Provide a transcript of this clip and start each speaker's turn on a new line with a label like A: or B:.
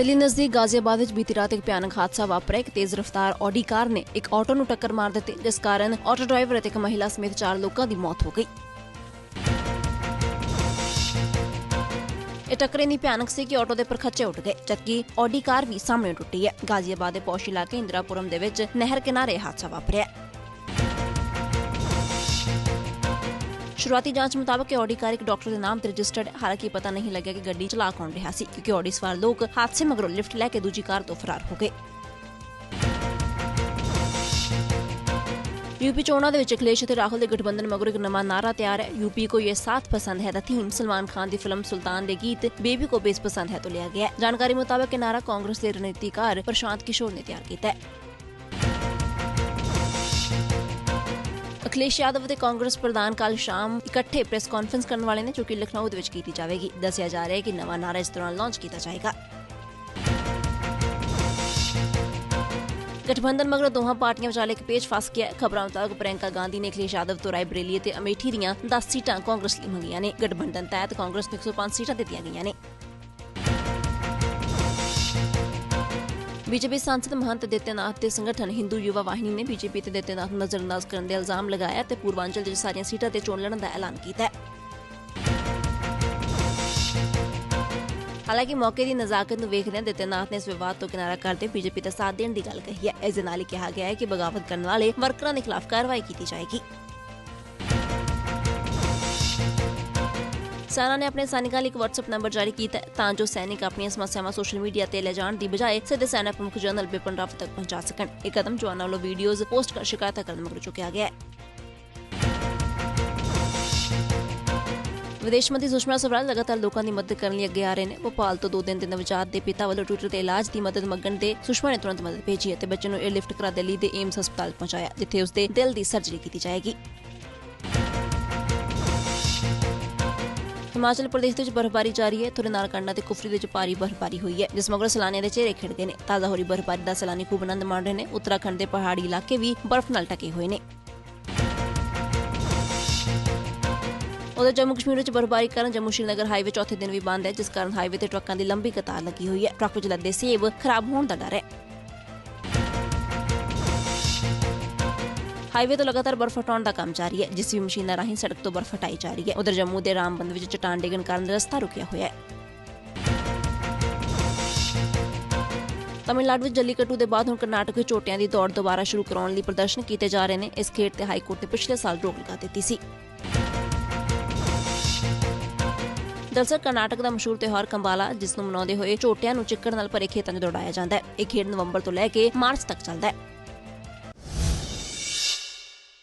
A: ਦਿੱਲੀ ਨਜ਼ਦੀਕ ਗਾਜ਼ੀਆਬਾਦ ਵਿੱਚ ਬੀਤੀ ਰਾਤ ਇੱਕ ਭਿਆਨਕ ਹਾਦਸਾ ਵਾਪਰਿਆ। ਇੱਕ ਤੇਜ਼ ਰਫ਼ਤਾਰ ਆਡੀ ਕਾਰ ਨੇ ਇੱਕ ਆਟੋ ਨੂੰ ਟੱਕਰ ਮਾਰ ਦਿੱਤੀ, ਜਿਸ ਕਾਰਨ ਆਟੋ ਡਰਾਈਵਰ ਅਤੇ ਇੱਕ ਮਹਿਲਾ ਸਮੇਤ ਚਾਰ ਲੋਕਾਂ ਦੀ ਮੌਤ ਹੋ ਗਈ। ਇਹ ਟੱਕਰ ਇੰਨੀ ਭਿਆਨਕ ਸੀ ਕਿ ਆਟੋ ਦੇ ਪਰਖੱਚੇ ਉੱਡ ਗਏ, ਜਦਕਿ ਆਡੀ ਕਾਰ ਵੀ ਸਾਹਮਣੇ ਟੁੱਟੀ ਹੈ। ਗਾਜ਼ੀਆਬਾਦ ਦੇ ਪੌਸ਼ ਇਲਾਕੇ ਇੰਦਰਾਪੁਰਮ ਦੇ ਵਿੱਚ ਨਹਿਰ ਕਿਨਾਰੇ ਹਾਦਸਾ ਵਾਪਰਿਆ। ਸ਼ੁਰੂਆਤੀ ਜਾਂਚ ਮੁਤਾਬਕ ਇਹ ਕਾਰ ਇੱਕ ਡਾਕਟਰ ਦੇ ਨਾਮ ਤੇ ਰਜਿਸਟਰਡ ਹਾਲਾਂਕਿ ਪਤਾ ਨਹੀਂ ਲੱਗਿਆ ਕਿ ਗੱਡੀ ਚਲਾ ਕੌਣ ਰਿਹਾ ਸੀ, ਕਿਉਂਕਿ ਆਡੀ ਸਵਾਰ ਲੋਕ ਹਾਦਸੇ ਮਗਰੋਂ ਲਿਫਟ ਲੈ ਕੇ ਦੂਜੀ ਕਾਰ ਤੋਂ ਫਰਾਰ ਹੋ ਗਏ। ਯੂਪੀ ਚੋਣਾਂ ਦੇ ਵਿੱਚ ਅਖਿਲੇਸ਼ ਅਤੇ ਰਾਹੁਲ ਦੇ ਗਠਬੰਧਨ ਮਗਰੋਂ ਇੱਕ ਨਵਾਂ ਨਾਰਾ ਤਿਆਰ ਹੈ। ਯੂਪੀ ਕੋ ਇਹ ਸਾਥ ਪਸੰਦ ਹੈ ਦਾ ਥੀਮ ਸਲਮਾਨ ਖਾਨ ਦੀ ਫਿਲਮ ਸੁਲਤਾਨ ਦੇ ਗੀਤ ਬੇਬੀ ਕੋ ਬੇਸ ਪਸੰਦ ਹੈ ਤੋਂ ਲਿਆ ਗਿਆ ਹੈ। ਜਾਣਕਾਰੀ ਮੁਤਾਬਕ ਇਹ ਨਾਰਾ ਕਾਂਗਰਸ ਦੇ ਰਣਨੀਤੀਕਾਰ ਪ੍ਰਸ਼ਾਂਤ ਕਿਸ਼ੋਰ ਨੇ ਤਿਆਰ ਕੀਤਾ ਹੈ। ਅਖਿਲੇਸ਼ ਯਾਦਵ ਅਤੇ ਕਾਂਗਰਸ ਪ੍ਰਧਾਨ ਕੱਲ ਸ਼ਾਮ ਇਕੱਠੇ ਪ੍ਰੈਸ ਕਾਨਫਰੰਸ ਕਰਨ ਵਾਲੇ ਨੇ ਜੋ ਕਿ ਲਖਨਊ ਦੇ ਵਿੱਚ ਕੀਤੀ ਜਾਵੇਗੀ। ਦੱਸਿਆ ਜਾ ਰਿਹਾ ਹੈ ਕਿ ਨਵਾਂ ਨਾਰਾ ਇਸ ਦੌਰਾਨ ਲਾਂਚ ਕੀਤਾ ਜਾਏਗਾ। ਗਠਬੰਧਨ ਮਗਰੋਂ ਦੋਹਾਂ ਪਾਰਟੀਆਂ ਵਿਚਾਲੇ ਇੱਕ ਪੇਚ ਫਸ ਗਿਆ ਖਬਰਾਂ ਮੁਤਾਬਕ ਪ੍ਰਿਯੰਕਾ ਗਾਂਧੀ ਨੇ ਅਖਿਲੇਸ਼ ਯਾਦਵ ਤੋਂ ਰਾਏ ਬਰੇਲੀ ਅਤੇ ਅਮੇਠੀ ਦੀਆਂ 10 ਸੀਟਾਂ ਕਾਂਗਰਸ ਲਈ ਮੰਗੀਆਂ ਨੇ। ਗਠਬੰਧਨ ਤਹਿਤ ਕਾਂਗਰਸ ਨੂੰ 105 ਸੀਟਾਂ ਦਿੱਤੀਆਂ ਗਈਆਂ ਨੇ। ਬੀਜੇਪੀ ਸਾਂਸਦ ਮਹੰਤ ਦਿੱਤੇਨਾਥ ਦੇ ਸੰਗਠਨ ਹਿੰਦੂ ਯੁਵਾ ਵਾਹਿਨੀ ਨੇ ਬੀਜੇਪੀ ਤੇ ਦਿੱਤੇਨਾਥ ਨੂੰ ਨਜ਼ਰਅੰਦਾਜ਼ ਕਰਨ ਦੇ ਇਲਜ਼ਾਮ ਲਗਾਇਆ ਤੇ ਪੂਰਵਾਂਚਲ ਦੇ ਸਾਰੀਆਂ ਸੀਟਾਂ ਤੇ ਚੋਣ ਲੜਨ ਦਾ ਐਲਾਨ ਕੀਤਾ ਹੈ। ਹਾਲਾਂਕਿ ਮੌਕੇ ਦੀ ਨਜ਼ਾਕਤ ਨੂੰ ਵੇਖਦਿਆਂ ਦਿੱਤੇਨਾਥ ਨੇ ਇਸ ਵਿਵਾਦ ਤੋਂ ਕਿਨਾਰਾ ਕਰਦੇ ਬੀਜੇਪੀ ਦਾ ਸਾਥ ਦੇਣ ਦੀ ਗੱਲ ਕਹੀ ਹੈ। ਇਸ ਦੇ ਨਾਲ ਹੀ ਕਿਹਾ ਗਿਆ ਹੈ ਕਿ ਬਗਾਵਤ ਕਰਨ ਵਾਲੇ ਵਰਕਰਾਂ ਦੇ ਖਿਲਾਫ ਕਾਰਵਾਈ ਕੀਤੀ ਜਾਏਗੀ। ਸੈਨਾ ਨੇ ਆਪਣੇ ਸੈਨਿਕਾਂ ਲਈ ਇੱਕ WhatsApp ਨੰਬਰ ਜਾਰੀ ਕੀਤਾ ਤਾਂ ਜੋ ਸੈਨਿਕ ਆਪਣੀਆਂ ਸਮੱਸਿਆਵਾਂ ਸੋਸ਼ਲ ਮੀਡੀਆ ਤੇ ਲੈ ਜਾਣ ਦੀ ਬਜਾਏ ਸਿੱਧੇ ਸੈਨਾ ਪ੍ਰਮੁੱਖ ਜਨਰਲ ਬਿਪਨ ਰਾਵਤ ਤੱਕ ਪਹੁੰਚਾ ਸਕਣ। ਇਹ ਕਦਮ ਜਵਾਨਾਂ ਵੱਲੋਂ ਵੀਡੀਓਜ਼ ਪੋਸਟ ਕਰ ਸ਼ਿਕਾਇਤਾਂ ਕਰਨ ਮਗਰੋਂ ਚੁੱਕਿਆ ਗਿਆ ਹੈ। ਵਿਦੇਸ਼ ਮੰਤਰੀ ਸੁਸ਼ਮਾ ਸਵਰਾਜ ਲਗਾਤਾਰ ਲੋਕਾਂ ਦੀ ਮਦਦ ਕਰਨ ਲਈ ਅੱਗੇ ਆ ਰਹੇ ਨੇ। ਭੋਪਾਲ ਤੋਂ ਦੋ ਦਿਨ ਦੇ ਨਵਜਾਤ ਦੇ ਪਿਤਾ ਵੱਲੋਂ ਟਵਿੱਟਰ ਤੇ ਇਲਾਜ ਦੀ ਮਦਦ ਮੰਗਣ ਤੇ ਸੁਸ਼ਮਾ ਨੇ ਤੁਰੰਤ ਮਦਦ ਭੇਜੀ ਅਤੇ ਬੱਚੇ ਨੂੰ 에ਅਰਲਿਫਟ ਕਰਾ ਦਿੱਲੀ ਦੇ ਏਮਸ ਹਸਪਤਾਲ ਪਹੁੰਚਾਇਆ, ਜਿੱਥੇ ਉਸ ਦੇ ਦਿਲ ਦੀ ਸਰਜਰੀ ਕੀਤੀ ਜਾਏਗੀ। ਹਿਮਾਚਲ ਪ੍ਰਦੇਸ਼ ਵਿੱਚ ਬਰਫ਼ਬਾਰੀ ਜਾਰੀ ਹੈ। ਥੋੜੇ ਨਾਰਕੰਡਾ ਤੇ ਕੁਫਰੀ ਵਿੱਚ ਭਾਰੀ ਬਰਫ਼ਬਾਰੀ ਹੋਈ ਹੈ। ਜਿਸ ਮਗਰੋਂ ਸੈਲਾਨੀਆਂ ਦੇ ਚਿਹਰੇ ਖਿੜ ਨੇ। ਤਾਜ਼ਾ ਹੋ ਬਰਫ਼ਬਾਰੀ ਦਾ ਸੈਲਾਨੀ ਖੂਬ ਆਨੰਦ ਮਾਣ ਰਹੇ ਨੇ। ਉੱਤਰਾਖੰਡ ਦੇ ਪਹਾੜੀ ਇਲਾਕੇ ਵੀ ਬਰਫ਼ ਨਾਲ ਢਕੇ ਹੋਏ ਨੇ। ਉਧਰ ਜੰਮੂ ਕਸ਼ਮੀਰ ਵਿੱਚ ਬਰਫ਼ਬਾਰੀ ਕਾਰਨ ਜੰਮੂ ਸ਼੍ਰੀਨਗਰ ਹਾਈਵੇ ਚੌਥੇ ਦਿਨ ਵੀ ਬੰਦ ਹੈ। ਜਿਸ ਕਾਰਨ ਹਾਈਵੇ ਤੇ ਟਰੱਕਾਂ ਦੀ ਲੰਬੀ ਕਤਾਰ ਲੱਗੀ ਹੋਈ ਹੈ। ਟਰੱਕ ਵਿੱਚ ਲੱਦੇ ਸੇਬ ਖਰਾਬ ਹੋਣ ਦਾ ਡਰ ਹੈ। ਹਾਈਵੇ ਤੋਂ ਲਗਾਤਾਰ ਬਰਫ਼ ਹਟਾਉਣ ਦਾ ਕੰਮ ਜਾਰੀ ਹੈ, ਜਿਸ ਵੀ ਮਸ਼ੀਨਾਂ ਰਾਹੀਂ ਸੜਕ ਤੋਂ ਬਰਫ਼ ਹਟਾਈ ਜਾ ਰਹੀ ਹੈ। ਉਧਰ ਜੰਮੂ ਦੇ ਰਾਮਬੰਦ ਵਿੱਚ ਚਟਾਨ ਡਿੱਗਣ ਕਾਰਨ ਰਸਤਾ ਰੁਕਿਆ ਹੋਇਆ ਹੈ। ਤਮਿਲਨਾਡੂ ਵਿੱਚ ਜੱਲੀਕੱਟੂ ਦੇ ਬਾਅਦ ਹੁਣ ਕਰਨਾਟਕ ਵਿੱਚ ਝੋਟਿਆਂ ਦੀ ਦੌੜ ਦੁਬਾਰਾ ਸ਼ੁਰੂ ਕਰਾਉਣ ਲਈ ਪ੍ਰਦਰਸ਼ਨ ਕੀਤੇ ਜਾ ਰਹੇ ਨੇ। ਇਸ ਖੇਡ ਤੇ ਹਾਈ ਕੋਰਟ ਨੇ ਪਿਛਲੇ ਸਾਲ ਰੋਕ ਲਗਾ ਦਿੱਤੀ ਸੀ। ਦਰਅਸਲ ਕਰਨਾਟਕ ਦਾ ਮਸ਼ਹੂਰ ਤਿਉਹਾਰ ਕੰਬਾਲਾ, ਜਿਸ ਨੂੰ ਮਨਾਉਂਦੇ ਹੋਏ ਝੋਟਿਆਂ ਨੂੰ ਚਿੱਕੜ ਨਾਲ ਭਰੇ ਖੇਤਾਂ 'ਚ ਦੌੜਾਇਆ ਜਾਂਦਾ ਹੈ। ਇਹ ਖੇਡ ਨਵੰਬਰ ਤੋਂ ਲੈ ਕੇ ਮਾਰਚ ਤੱਕ ਚੱਲਦਾ ਹੈ।